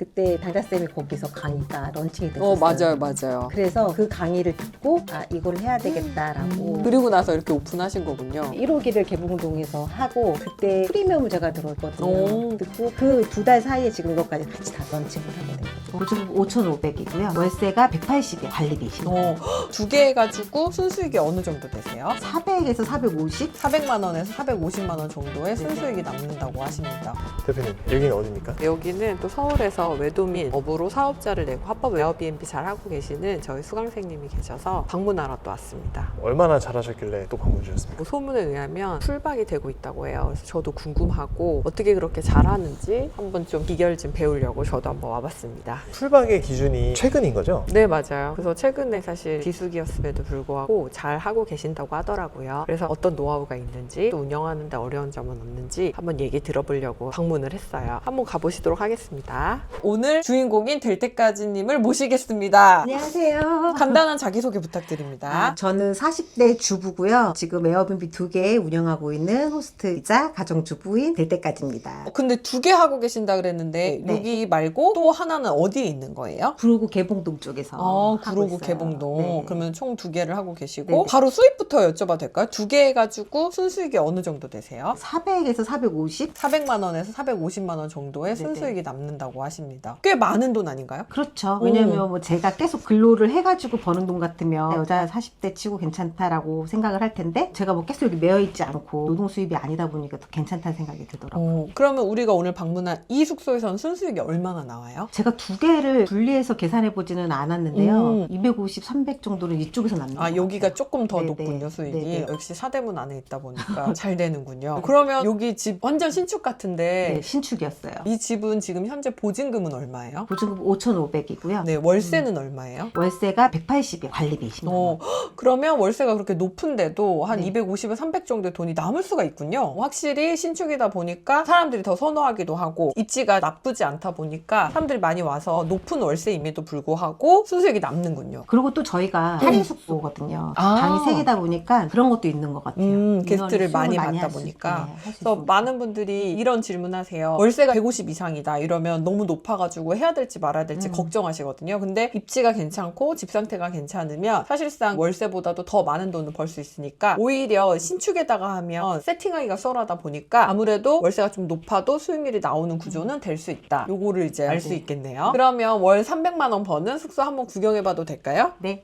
그때 단자쌤이 거기서 강의가 런칭이 어, 됐었어요. 어 맞아요 맞아요. 그래서 그 강의를 듣고 아 이걸 해야 되겠다라고 음. 그리고 나서 이렇게 오픈하신 거군요. 1호기를 개봉동에서 하고 그때 프리미엄을 제가 들어왔거든요. 듣고 그 두 달 사이에 지금 이것까지 같이 다 런칭을 하고 5,500이고 주 5,500이고요. 월세가 180에 관리비 10만 어, 두 개 해가지고 순수익이 어느 정도 되세요? 400에서 450? 400만 원에서 450만 원 정도의 순수익이 남는다고 하십니다. 대표님 여기는 어디입니까? 여기는 또 서울에서 외도민 업으로 사업자를 내고 합법 에어비앤비 잘 하고 계시는 저희 수강생님이 계셔서 방문하러 또 왔습니다. 얼마나 잘하셨길래 또 방문 주셨습니까? 뭐 소문에 의하면 풀박이 되고 있다고 해요. 그래서 저도 궁금하고 어떻게 그렇게 잘하는지 한번 좀 비결 좀 배우려고 저도 한번 와봤습니다. 풀박의 기준이 최근인 거죠? 네, 맞아요. 그래서 최근에 사실 비수기였음에도 불구하고 잘 하고 계신다고 하더라고요. 그래서 어떤 노하우가 있는지 또 운영하는데 어려운 점은 없는지 한번 얘기 들어보려고 방문을 했어요. 한번 가보시도록 하겠습니다. 오늘 주인공인 될 때까지님을 모시겠습니다. 안녕하세요. 간단한 자기소개 부탁드립니다. 아, 저는 40대 주부고요. 지금 에어비앤비 두 개 운영하고 있는 호스트이자 가정주부인 될 때까지입니다. 어, 근데 두 개 하고 계신다 그랬는데 네. 여기 말고 또 하나는 어디 에 있는 거예요? 구로구 개봉동 쪽에서 아, 하고 구로구 있어요. 개봉동. 네. 그러면 총 두 개를 하고 계시고 네네. 바로 수입부터 여쭤봐도 될까요? 두 개 해가지고 순수익이 어느 정도 되세요? 400에서 450? 400만 원에서 450만 원 정도의 네네. 순수익이 남는다고 하십니다. 꽤 많은 돈 아닌가요? 그렇죠. 오. 왜냐면 뭐 제가 계속 근로를 해가지고 버는 돈 같으면 여자 40대 치고 괜찮다라고 생각을 할 텐데 제가 뭐 계속 여기 매여 있지 않고 노동 수입이 아니다 보니까 더 괜찮다는 생각이 들더라고요. 어, 그러면 우리가 오늘 방문한 이 숙소에서는 순수익이 얼마나 나와요? 제가 두 개를 분리해서 계산해 보지는 않았는데요. 음. 250, 300 정도는 이쪽에서 남는 아 것 여기가 같아요. 조금 더 네네. 높군요 수익이 네네. 역시 사대문 안에 있다 보니까 잘 되는군요 그러면 여기 집 완전 신축 같은데 네, 신축이었어요. 이 집은 지금 현재 보증금은 얼마예요? 보증금 5,500이고요. 네 월세는 얼마예요? 월세가 180이에요. 관리비 20만 원. 어, 그러면 월세가 그렇게 높은데도 한 네. 250에 300 정도의 돈이 남을 수가 있군요. 확실히 신축이다 보니까 사람들이 더 선호하기도 하고 입지가 나쁘지 않다 보니까 사람들이 많이 와서 높은 월세임에도 불구하고 순수익이 남는군요. 그리고 또 저희가 할인 숙소거든요. 아. 방이 세 개다 보니까 그런 것도 있는 것 같아요. 음, 게스트를 많이 받다 보니까. 있- 네, 그래서. 많은 분들이 이런 질문하세요. 월세가 150 이상이다 이러면 너무 높아가지고 해야 될지 말아야 될지 음. 걱정하시거든요. 근데 입지가 괜찮고 집 상태가 괜찮으면 사실상 월세보다도 더 많은 돈을 벌 수 있으니까 오히려 신축에다가 하면 세팅하기가 수월하다 보니까 아무래도 월세가 좀 높아도 수익률이 나오는 구조는 될 수 있다. 요거를 이제 알수 네. 있겠네요. 그러면 월 300만 원 버는 숙소 한번 구경해봐도 될까요? 네.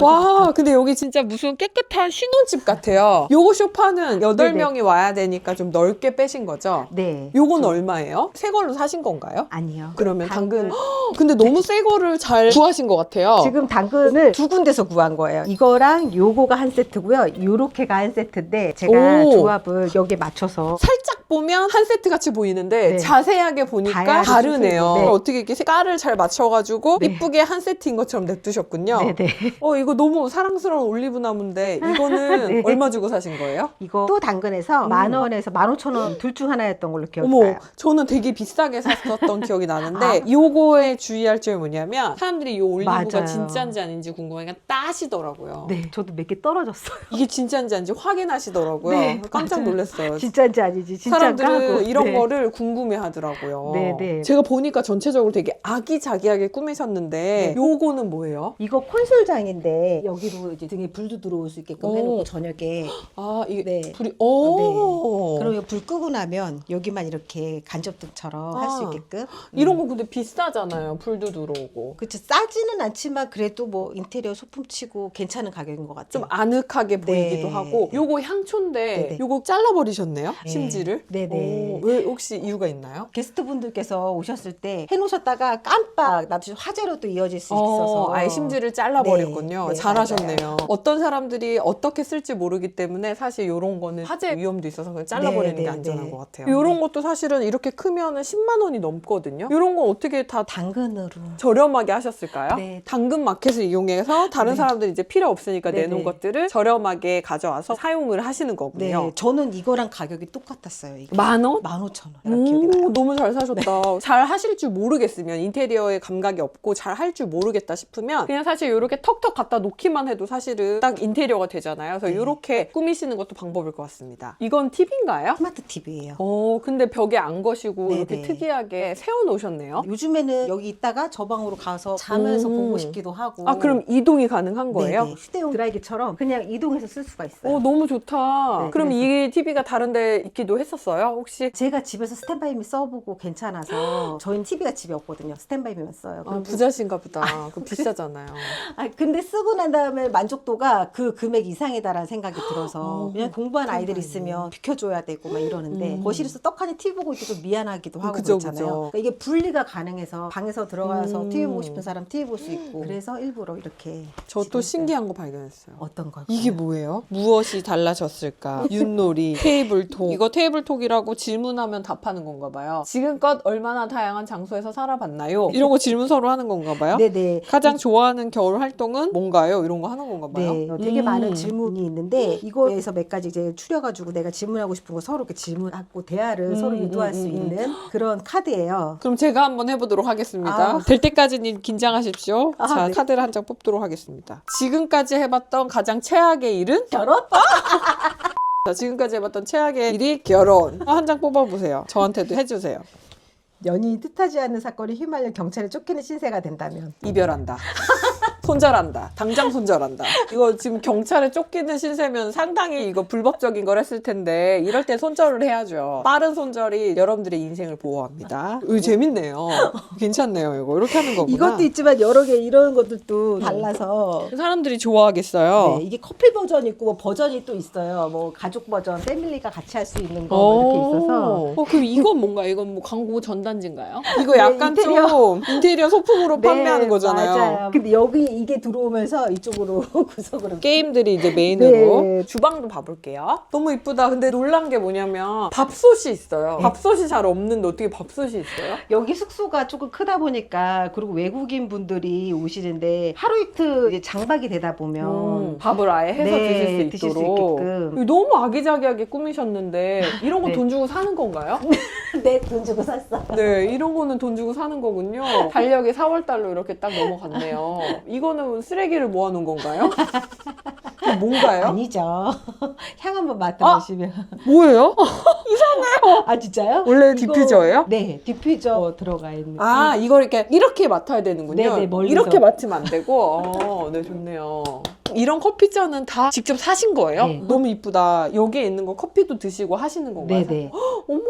와, 근데 여기 진짜 무슨 깨끗한 신혼집 같아요. 요거 쇼파는 여덟 네네. 명이 와야 되니까 좀 넓게 빼신 거죠? 네. 요건 얼마예요? 새 걸로 사신 건가요? 아니요. 그러면 당근. 당근. 근데 너무 새 거를 잘 구하신 것 같아요. 지금 당근을 두 군데서 구한 거예요. 이거랑 요거가 한 세트고요. 요렇게가 한 세트인데 제가 오. 조합을 여기에 맞춰서 살짝 보면 한 세트 같이 보이는데 네. 자세하게 보니까 다르네요. 소스고, 네. 어떻게 이렇게 색깔을 잘 맞춰가지고 네. 이쁘게 한 세트인 것처럼 냅두셨군요. 네네. 어, 이거 너무 사랑스러운 올리브 나무인데 이거는 네. 얼마 주고 사신 거예요? 이거 또 당근에서 음. 만 원에서 만 오천 원 둘 중 하나였던 걸로 기억해요. 어머, 저는 되게 비싸게 샀었던 기억이 나는데 요거에 주의할 점이 뭐냐면 사람들이 이 올리브가 맞아요. 진짜인지 아닌지 궁금하니까 따시더라고요. 네, 저도 몇 개 떨어졌어요. 이게 진짜인지 아닌지 확인하시더라고요. 네, 깜짝 맞아요. 놀랐어요. 진짜인지 아니지, 진짜인가 사람들은 하고. 이런 네. 거를 궁금해 하더라고요. 네, 네. 제가 보니까 전체적으로 되게 아기자기하게 꾸미셨는데 네. 요거는 뭐예요? 이거 콘솔 장인데 여기로 이제 등에 불도 들어올 수 있게끔 오. 해놓고 저녁에 아, 이게 네. 불이 오. 그러면 불 끄고 나면 여기만 이렇게 간접등처럼 할 수 아. 있게끔 이런 거 근데 비싸잖아요. 불도 들어오고. 그렇죠 싸지는 않지만 그래도 뭐 인테리어 소품 치고 괜찮은 가격인 것 같아요. 좀 아늑하게 보이기도 네. 하고 요거 향초인데 네네. 요거 잘라버리셨네요 네. 심지를 네네. 오, 왜 혹시 이유가 있나요? 게스트분들께서 오셨을 때 해놓으셨다가 깜빡 나도 화재로 또 이어질 수 있어서 어, 아예 심지를 잘라 버렸군요 네, 네, 잘하셨네요 맞아요. 어떤 사람들이 어떻게 쓸지 모르기 때문에 사실 이런 거는 화재 위험도 있어서 그냥 잘라버리는 네, 게 네, 안전한 네. 것 같아요 이런 것도 사실은 이렇게 크면은 10만 원이 넘거든요 이런 건 어떻게 다 당근으로 저렴하게 하셨을까요? 네. 당근 마켓을 이용해서 다른 네. 사람들이 이제 필요 없으니까 네, 내놓은 네. 것들을 저렴하게 가져와서 사용을 하시는 거군요. 네 저는 이거랑 가격이 똑같았어요. 이게 만 원? 만 오천 원. 오, 너무 잘 사셨다. 잘 하실 줄 모르겠으면 인테리어에 감각이 없고 잘 할 줄 모르겠다 싶으면 그냥 사실 이렇게 이렇게 턱턱 갖다 놓기만 해도 사실은 딱 인테리어가 되잖아요. 그래서 네. 이렇게 꾸미시는 것도 방법일 것 같습니다. 이건 팁인가요? 스마트 TV예요. 어, 근데 벽에 안 거시고 네네. 이렇게 특이하게 세워 놓으셨네요. 요즘에는 여기 있다가 저 방으로 가서 자면서 음. 보고 싶기도 하고. 아, 그럼 이동이 가능한 거예요? 네네. 휴대용 드라이기처럼 그냥 이동해서 쓸 수가 있어요. 어, 너무 좋다. 네, 그럼. 이 TV가 다른 데 있기도 했었어요? 혹시? 제가 집에서 스탠바이미 써보고 괜찮아서 저희는 TV가 집에 없거든요. 스탠바이미만 써요. 아, 그리고- 부자신가 보다. 그 비싸잖아요. 아, 근데 쓰고 난 다음에 만족도가 그 금액 이상이다라는 생각이 들어서 어, 그냥 공부한 아이들. 있으면 비켜줘야 되고 막 이러는데 음. 거실에서 떡하니 TV 보고 있기 좀 미안하기도 하고 그죠, 그렇잖아요. 그죠. 그러니까 이게 분리가 가능해서 방에서 들어가서 음. TV 보고 싶은 사람 TV 볼 수 있고 그래서 일부러 이렇게 저 또 신기한 거 발견했어요. 어떤 걸 이게 뭐예요? 무엇이 달라졌을까? 윷놀이, 테이블톡. 이거 테이블톡이라고 질문하면 답하는 건가 봐요. 지금껏 얼마나 다양한 장소에서 살아봤나요? 이런 거 질문 서로 하는 건가 봐요? 네네 가장 좋아하는 겨울 활동 은 뭔가요? 이런 거 하는 건가 봐요? 네, 어, 되게 음. 많은 질문이 있는데 이거에서 몇 가지 이제 추려가지고 내가 질문하고 싶은 거 서로 이렇게 질문하고 대화를 음, 서로 유도할 음, 수 음, 음. 있는 그런 카드예요. 그럼 제가 한번 해보도록 하겠습니다. 아. 될 때까지는 긴장하십시오. 아, 자, 네. 카드를 한 장 뽑도록 하겠습니다. 지금까지 해봤던 가장 최악의 일은? 결혼? 자, 지금까지 해봤던 최악의 일이 결혼. 한 장 뽑아보세요. 저한테도 해주세요. 연인이 뜻하지 않는 사건에 휘말려 경찰에 쫓기는 신세가 된다면 이별한다. 손절한다. 당장 손절한다. 이거 지금 경찰에 쫓기는 신세면 상당히 이거 불법적인 걸 했을 텐데 이럴 때 손절을 해야죠. 빠른 손절이 여러분들의 인생을 보호합니다. 이거 재밌네요. 괜찮네요. 이거 이렇게 하는 거구나. 이것도 있지만 여러 개 이런 것들도 달라서 사람들이 좋아하겠어요. 네, 이게 커플 버전 있고 뭐 버전이 또 있어요. 뭐 가족 버전, 패밀리가 같이 할 수 있는 거뭐 이렇게 있어서 어, 그럼 이건 뭔가 이건 뭐 광고 전단지인가요? 이거 네, 약간 인테리어. 좀 인테리어 소품으로 판매하는 네, 거잖아요. 맞아요. 근데 여기 이게 들어오면서 이쪽으로 구석으로 게임들이 이제 메인으로 네. 주방도 봐볼게요. 너무 이쁘다. 근데 놀란 게 뭐냐면 밥솥이 있어요. 네. 밥솥이 잘 없는데 어떻게 밥솥이 있어요? 여기 숙소가 조금 크다 보니까 그리고 외국인 분들이 오시는데 하루 이틀 이제 장박이 되다 보면 음, 밥을 아예 해서 네, 드실 수 드실 수 있도록. 있게끔. 너무 아기자기하게 꾸미셨는데 이런 거 네. 돈 주고 사는 건가요? 내 돈 주고 샀어. 네, 이런 거는 돈 주고 사는 거군요. 달력이 4월 달로 이렇게 딱 넘어갔네요. 이거 는 쓰레기를 모아놓은 건가요? 뭔가요? 아니죠. 향 한번 맡아보시면. 뭐예요? 아, 진짜요? 원래 이거- 디퓨저예요? 네, 디퓨저 들어가 있는. 아, 이걸 이렇게 이렇게 맡아야 되는군요. 네네, 멀리서. 이렇게 맡으면 안 되고. 어, 네, 좋네요. 이런 커피잔은 다 직접 사신 거예요? 네. 너무 이쁘다. 여기에 있는 거 커피도 드시고 하시는 건가요? 네네. 어머,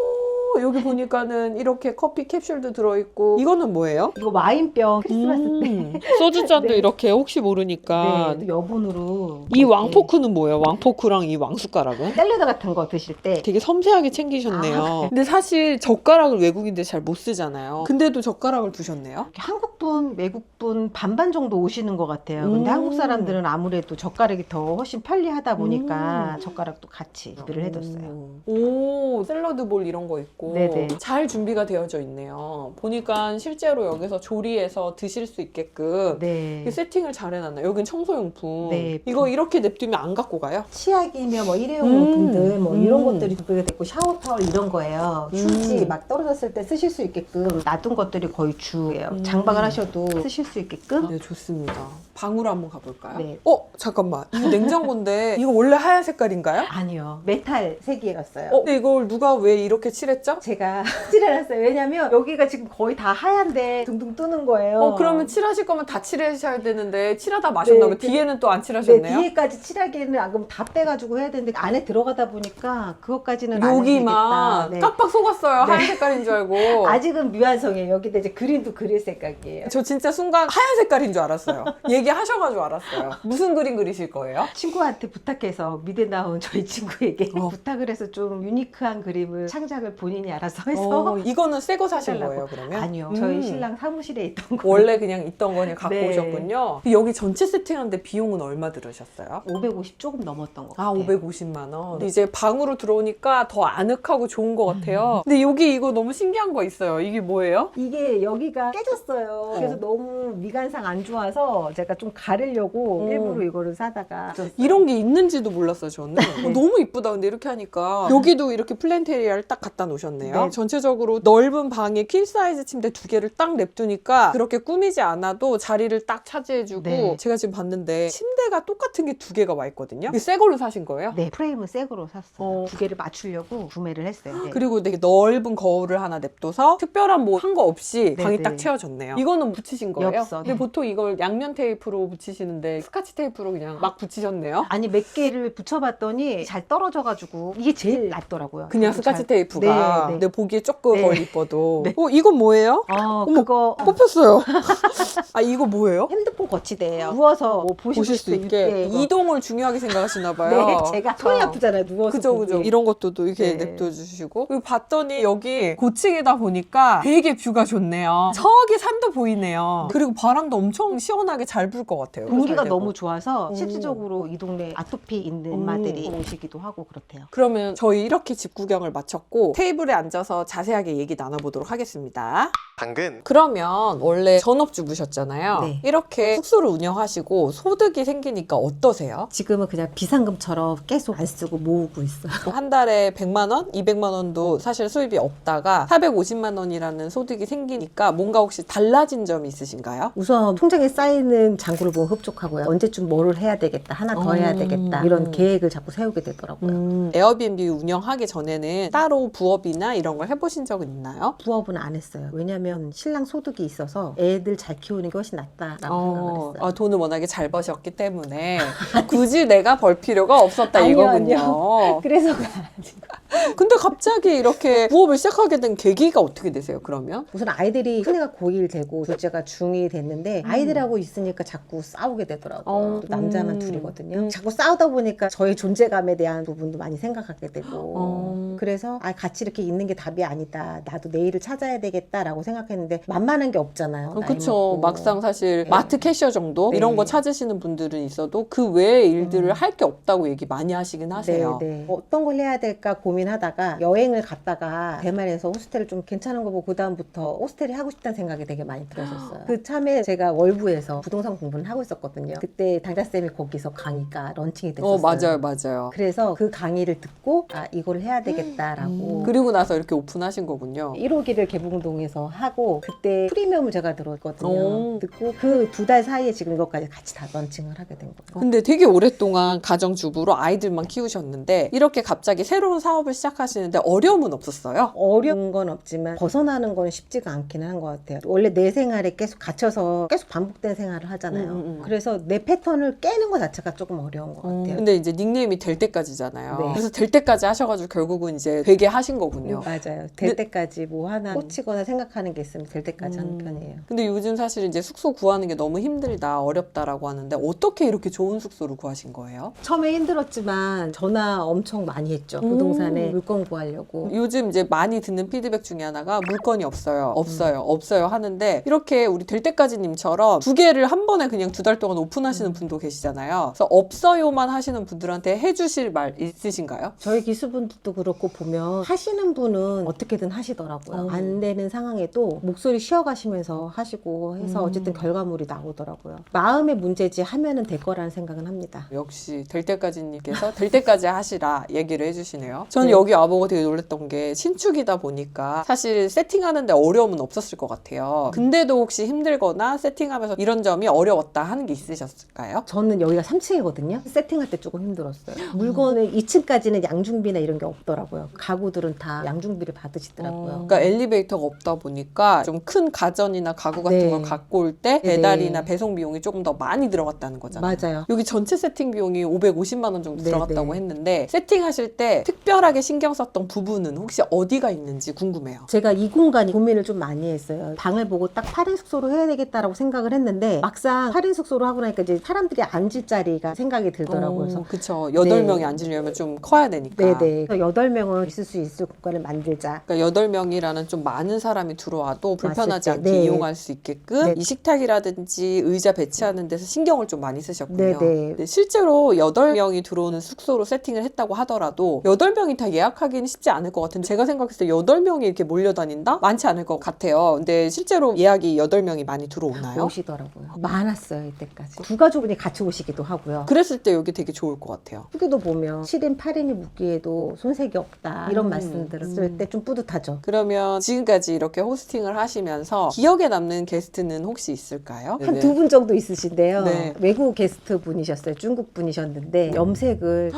여기 보니까는 이렇게 커피 캡슐도 들어있고. 이거는 뭐예요? 이거 와인병 크리스마스 때. 음, 소주잔도 네. 이렇게 혹시 모르니까. 네, 또 여분으로. 이 왕포크는 뭐예요? 왕포크랑 이 왕숟가락은? 샐러드 같은 거 드실 때 되게 섬세하게 챙기셨네요. 아. 근데 사실 젓가락을 외국인들 잘 못 쓰잖아요. 근데도 젓가락을 두셨네요. 한국 분, 외국 분 반반 정도 오시는 것 같아요. 근데 음. 한국 사람들은 아무래도 젓가락이 더 훨씬 편리하다 보니까 음. 젓가락도 같이 준비를 해뒀어요. 오, 샐러드 볼 이런 거 있고 네네. 잘 준비가 되어져 있네요. 보니까 실제로 여기서 조리해서 드실 수 있게끔 네. 세팅을 잘 해놨네요. 여긴 청소용품. 네. 이거 이렇게 냅두면 안 갖고 가요? 치약이며 뭐 일회용 음. 용품들 뭐 이런 음. 것들이 준비가 됐고 샤워 타월 이런 거예요. 휴지 음. 막 떨어졌을 때 쓰실 수 있게끔 놔둔 것들이 거의 주예요. 음. 장박을 하셔도 쓰실 수 있게끔. 네, 좋습니다. 방으로 한번 가볼까요? 네. 어, 잠깐만. 이거 냉장고인데 이거 원래 하얀 색깔인가요? 아니요. 메탈 색이었어요. 어, 근데 이걸 누가 왜 이렇게 칠했죠? 제가 칠해놨어요. 왜냐면 여기가 지금 거의 다 하얀데 둥둥 뜨는 거예요. 어, 그러면 칠하실 거면 다 칠하셔야 되는데 칠하다 마셨나봐요. 네, 뒤에는 또 안 네, 칠하셨네요. 뒤에까지 칠하기에는 안 그러면 다 빼가지고 해야 되는데 안에 들어가다 보니까 그것까지는 안 여기만 해도 되겠다. 네. 깜빡 속았어요. 네. 하얀 색깔인 줄 알고. 아직은 미완성이에요. 여기다 이제 그림도 그릴 생각이에요. 저 진짜 순간 하얀 색깔인 줄 알았어요. 얘기 하셔가지고 알았어요. 무슨 그림 그리실 거예요? 친구한테 부탁해서 미대 나온 저희 친구에게 어. 부탁을 해서 좀 유니크한 그림을 창작을 본인이 알아서 해서 어, 이거는 새 거 사신. 거예요, 그러면? 아니요 음. 저희 신랑 사무실에 있던 거 원래 그냥 있던 거 그냥 갖고 네. 오셨군요. 여기 전체 세팅하는데 비용은 얼마 들으셨어요? 550 조금 넘었던 것 아, 같아요 550만 원. 이제 방으로 들어오니까 더 아늑하고 좋은 것 같아요. 근데 여기 이거 너무 신기한 거 있어요. 이게 뭐예요? 이게 여기가 깨졌어요. 그래서 너무 미관상 안 좋아서 제가 좀 가리려고 오. 일부러 이거를 사다가 이런 게 있는지도 몰랐어요, 저는. 어, 너무 이쁘다. 근데 이렇게 하니까. 여기도 이렇게 플랜테리아를 딱 갖다 놓으셨네요. 네. 전체적으로 넓은 방에 퀸 사이즈 침대 두 개를 딱 냅두니까 그렇게 꾸미지 않아도 자리를 딱 차지해주고 네. 제가 지금 봤는데 침대가 똑같은 게 두 개가 와 있거든요. 이게 새 걸로 사신 거예요? 네 프레임은 새 거로 샀어요. 어. 두 개를 맞추려고 구매를 했어요. 네. 그리고 되게 넓은 거울을 하나 냅둬서 특별한 뭐 한 거 없이 네, 방이 네. 딱 채워졌네요. 이거는 붙이신 거예요? 엽서, 근데 네. 보통 이걸 양면 테이프 로 붙이시는데 스카치 테이프로 그냥 막 붙이셨네요. 아니 몇 개를 붙여봤더니 잘 떨어져가지고 이게 제일 낫더라고요. 그냥 잘- 스카치 테이프가 네, 네. 근데 보기에 조금 네. 덜 이뻐도 네. 어 이건 뭐예요? 어 어머, 그거 어, 뽑혔어요. 아 이거 뭐예요? 핸드폰 거치대예요. 누워서 뭐 보실, 보실 수 있게. 이동을 중요하게 생각하시나 봐요. 네, 제가 손이 어. 아프잖아요. 누워서 그죠. 그죠 이런 것도 또 이렇게 네. 냅둬주시고 그리고 봤더니 여기 고층이다 보니까 되게 뷰가 좋네요 저기 산도 보이네요 그리고 바람도 엄청 시원하게 잘 불것 같아요 공기가. 너무 좋아서 오. 실질적으로 이 동네 아토피 있는 음. 엄마들이 오시기도 하고 그렇대요. 그러면 저희 이렇게 집 구경을 마쳤고 테이블에 앉아서 자세하게 얘기 나눠보도록 하겠습니다 당근. 그러면 원래 전업주부셨잖아요 네. 이렇게 숙소를 운영하시고 소득이 생기니까 어떠세요? 지금은 그냥 비상금처럼 계속 안 쓰고 모으고 있어요. 한 달에 100만 원, 200만 원도 사실 수입이 없다가 450만 원이라는 소득이 생기니까 뭔가 혹시 달라진 점이 있으신가요? 우선 통장에 쌓이는 잔고를 보면 흡족하고요. 언제쯤 뭐를 해야 되겠다, 하나 더 해야 음. 되겠다 이런 계획을 자꾸 세우게 되더라고요. 에어비앤비 운영하기 전에는 따로 부업이나 이런 걸 해보신 적은 있나요? 부업은 안 했어요. 왜냐면 신랑 소득이 있어서 애들 잘 키우는 게 훨씬 낫다라고 생각을 했어요. 아, 돈을 워낙에 잘 버셨기 때문에 굳이 내가 벌 필요가 없었다 아니요, 이거군요. 그래서 근데 갑자기 이렇게 부업을 시작하게 된 계기가 어떻게 되세요? 그러면? 우선 아이들이 큰애가 고1 되고 둘째가 중2 됐는데 아이들하고 있으니까 자꾸 싸우게 되더라고요. 어, 또 남자만 음. 둘이거든요. 자꾸 싸우다 보니까 저의 존재감에 대한 부분도 많이 생각하게 되고 어. 그래서 아 같이 이렇게 있는 게 답이 아니다. 나도 내일을 찾아야 되겠다라고 생각 했는데 만만한 게 없잖아요. 어, 그쵸. 막상 사실 네. 마트 캐셔 정도 네. 이런 거 찾으시는 분들은 있어도 그 외의 일들을 음. 할게 없다고 얘기 많이 하시긴 하세요. 네, 네. 어떤 걸 해야 될까 고민하다가 여행을 갔다가 대만에서 호스텔을 좀 괜찮은 거 보고 그 다음부터 호스텔이 하고 싶다는 생각이 되게 많이 들었었어요. 그 참에 제가 월부에서 부동산 공부를 하고 있었거든요. 그때 당자 쌤이 거기서 강의가 런칭이 됐었어요. 어, 맞아요, 맞아요. 그래서 그 강의를 듣고 아 이걸 해야 되겠다라고 음, 그리고 나서 이렇게 오픈하신 거군요. 1호기를 개봉동에서 하고 그때 프리미엄을 제가 들었거든요. 오. 듣고 그 두 달 사이에 지금 이것까지 같이 다 런칭을 하게 된 거예요. 근데 되게 오랫동안 가정주부로 아이들만 키우셨는데 이렇게 갑자기 새로운 사업을 시작하시는데 어려움은 없었어요? 어려운 건 없지만 벗어나는 건 쉽지가 않기는 한 것 같아요. 원래 내 생활에 계속 갇혀서 계속 반복된 생활을 하잖아요. 음, 음, 음. 그래서 내 패턴을 깨는 것 자체가 조금 어려운 것 같아요. 근데 이제 닉네임이 될 때까지잖아요. 네. 그래서 될 때까지 하셔가지고 결국은 이제 되게 하신 거군요. 음, 맞아요. 될 근데- 때까지 뭐 하나 꽂히거나 생각하는 게 있으면 될 때까지 하는 음. 편이에요. 근데 요즘 사실 이제 숙소 구하는 게 너무 힘들다, 어렵다라고 하는데 어떻게 이렇게 좋은 숙소를 구하신 거예요? 처음에 힘들었지만 전화 엄청 많이 했죠. 음. 부동산에 물건 구하려고. 요즘 이제 많이 듣는 피드백 중에 하나가 물건이 없어요, 없어요, 음. 없어요 하는데 이렇게 우리 될 때까지님처럼 두 개를 한 번에 그냥 두 달 동안 음. 오픈하시는 분도 계시잖아요. 그래서 없어요만 하시는 분들한테 해주실 말 있으신가요? 저희 기수분들도 그렇고 보면 하시는 분은 어떻게든 하시더라고요. 어. 안 되는 상황에도 목소리 쉬어가시면서 하시고 해서 음. 어쨌든 결과물이 나오더라고요. 마음의 문제지 하면은 될 거라는 생각은 합니다. 역시 될 때까지님께서 될 때까지 하시라 얘기를 해주시네요. 저는 네. 여기 와보고 되게 놀랬던 게 신축이다 보니까 사실 세팅하는데 어려움은 없었을 것 같아요. 근데도 혹시 힘들거나 세팅하면서 이런 점이 어려웠다 하는 게 있으셨을까요? 저는 여기가 3층이거든요. 세팅할 때 조금 힘들었어요. 물건을 2층까지는 양중비나 이런 게 없더라고요. 가구들은 다 양중비를 받으시더라고요. 그러니까 엘리베이터가 없다 보니까 좀 큰 가전이나 가구 같은 네. 걸 갖고 올때 네. 배달이나 배송 비용이 조금 더 많이 들어갔다는 거잖아요. 맞아요. 여기 전체 세팅 비용이 550만 원 정도 네, 들어갔다고 네. 했는데 세팅하실 때 특별하게 신경 썼던 부분은 혹시 어디가 있는지 궁금해요. 제가 이 공간이 고민을 좀 많이 했어요. 방을 보고 딱 8인 숙소로 해야 되겠다라고 생각을 했는데 막상 8인 숙소로 하고 나니까 이제 사람들이 앉을 자리가 생각이 들더라고요. 그래서 어, 그쵸. 여덟 네. 명이 앉으려면 좀 커야 되니까. 네네. 여덟 명은 있을 수 있을 공간을 만들자. 그러니까 8명이라는 좀 많은 사람이 들어 와도 불편하지 않게 때, 네. 이용할 수 있게끔 네. 이 식탁이라든지 의자 배치하는 데서 신경을 좀 많이 쓰셨군요. 네, 네. 근데 실제로 8명이 들어오는 숙소로 세팅을 했다고 하더라도 8명이 다 예약하기는 쉽지 않을 것 같은데 제가 생각했을 때 8명이 이렇게 몰려다닌다? 많지 않을 것 같아요. 근데 실제로 예약이 8명이 많이 들어오나요? 오시더라고요. 많았어요 이때까지. 두 가족분이 같이 오시기도 하고요. 그랬을 때 여기 되게 좋을 것 같아요. 후기도 보면 7인 8인이 묵기에도 손색이 없다 이런 음. 말씀 들었을 음. 때좀 뿌듯하죠. 그러면 지금까지 이렇게 호스 팅을 하시면서 기억에 남는 게스트는 혹시 있을까요? 한 네. 두분 정도 있으신데요. 네. 외국 게스트 분이셨어요. 중국 분이셨는데 염색을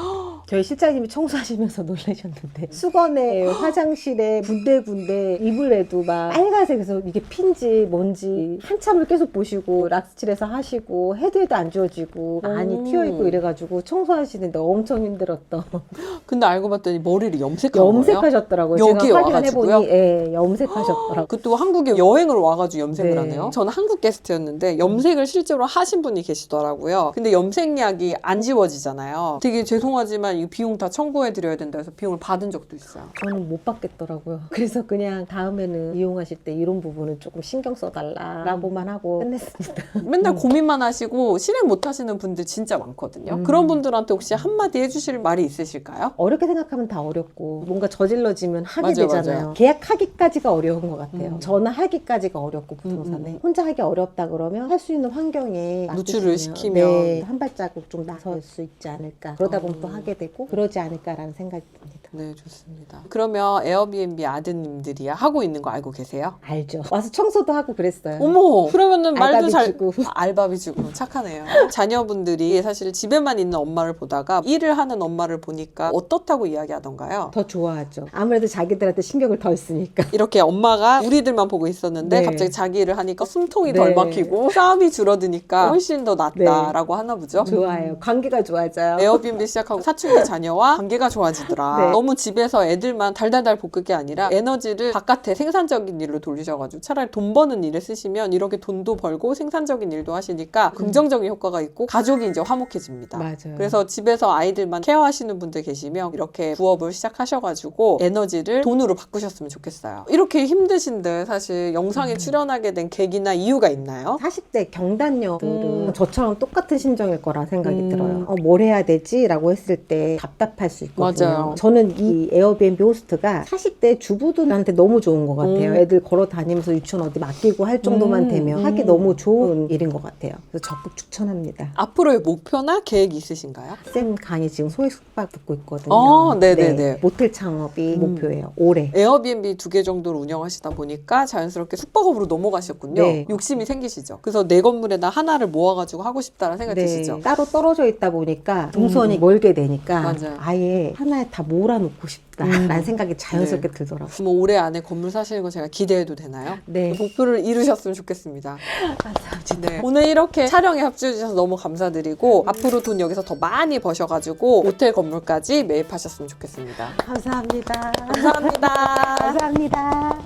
저희 실장님이 청소하시면서 놀라셨는데 수건에 화장실에 군데군데 이불에도 막 빨간색에서 이게 핀지 뭔지 한참을 계속 보시고 락스칠해서 하시고 헤드에도 안 지워지고 많이 오. 튀어 있고 이래가지고 청소하시는데 엄청 힘들었던 근데 알고 봤더니 머리를 염색한 거예요? 염색하셨더라고요. 여기에 제가 와가지고요? 확인해보니 예, 염색하셨더라고요. 그것도 한국에 여행을 와가지고 염색을 네. 하네요. 저는 한국 게스트였는데 염색을 실제로 하신 분이 계시더라고요. 근데 염색약이 안 지워지잖아요. 되게 죄송하지만 이 비용 다 청구해 드려야 된다 해서 비용을 받은 적도 있어요. 저는 못 받겠더라고요. 그래서 그냥 다음에는 이용하실 때 이런 부분은 조금 신경 써달라라고만 하고 끝냈습니다. 맨날 고민만 하시고 실행 못 하시는 분들 진짜 많거든요. 음. 그런 분들한테 혹시 한마디 해주실 말이 있으실까요? 어렵게 생각하면 다 어렵고 뭔가 저질러지면 하게 맞아요, 되잖아요. 맞아요. 계약하기까지가 어려운 것 같아요. 음. 전화하기까지가 어렵고 부동산에 음, 음. 혼자 하기 어렵다 그러면 할 수 있는 환경에 노출을 맞추시면, 시키면. 네, 한 발자국 좀 나설 수 있지 않을까. 그러다 보면 또 음. 하게 되고 그러지 않을까라는 생각이 듭니다. 네, 좋습니다. 그러면 에어비앤비 아드님들이 하고 있는 거 알고 계세요? 알죠. 와서 청소도 하고 그랬어요. 어머, 그러면은 말도 알바비 잘 주고. 아, 알바비 주고 착하네요. 자녀분들이 사실 집에만 있는 엄마를 보다가 일을 하는 엄마를 보니까 어떻다고 이야기하던가요? 더 좋아하죠. 아무래도 자기들한테 신경을 덜 쓰니까. 이렇게 엄마가 우리들만 보고 있었는데 네. 갑자기 자기 일을 하니까 숨통이 네. 덜 막히고 싸움이 줄어드니까 훨씬 더 낫다라고 하나 보죠. 좋아해요. 관계가 좋아져요. 에어비앤비 시작하고 사춘기 자녀와 관계가 좋아지더라. 네. 너무 집에서 애들만 달달달 볶을 게 아니라 에너지를 바깥에 생산적인 일로 돌리셔가지고 차라리 돈 버는 일에 쓰시면 이렇게 돈도 벌고 생산적인 일도 하시니까 긍정적인 효과가 있고 가족이 이제 화목해집니다. 맞아요. 그래서 집에서 아이들만 케어하시는 분들 계시면 이렇게 부업을 시작하셔가지고 에너지를 돈으로 바꾸셨으면 좋겠어요. 이렇게 힘드신데 사실 영상에 출연하게 된 계기나 이유가 있나요? 40대 경단녀들은 음. 저처럼 똑같은 심정일 거라 생각이 음. 들어요. 어, 뭘 해야 되지? 라고 했을 때 답답할 수 있거든요. 맞아요. 저는 이 에어비앤비 호스트가 40대 주부들한테 너무 좋은 것 같아요. 음. 애들 걸어 다니면서 유치원 어디 맡기고 할 정도만 음. 되면 하기 음. 너무 좋은 일인 것 같아요. 그래서 적극 추천합니다. 앞으로의 목표나 계획이 있으신가요? 쌤 강의 지금 소액 숙박 듣고 있거든요. 어, 네네 네. 모텔 창업이 음. 목표예요. 올해. 에어비앤비 두 개 정도를 운영하시다 보니까 자연스럽게 숙박업으로 넘어가셨군요. 네. 욕심이 생기시죠. 그래서 내 건물에다 하나를 모아가지고 하고 싶다는 생각이 드시죠. 네. 따로 떨어져 있다 보니까 동선이 멀게 되니까 맞아요. 아예 하나에 다 몰아 놓고 싶다라는 음. 생각이 자연스럽게 들더라고요. 뭐 올해 안에 건물 사시는 거 제가 기대해도 되나요? 네. 목표를 이루셨으면 좋겠습니다. 감사합니다. 네. 오늘 이렇게 촬영에 합주해 주셔서 너무 감사드리고 앞으로 돈 여기서 더 많이 버셔가지고 호텔 건물까지 매입하셨으면 좋겠습니다. 감사합니다. 감사합니다. 감사합니다.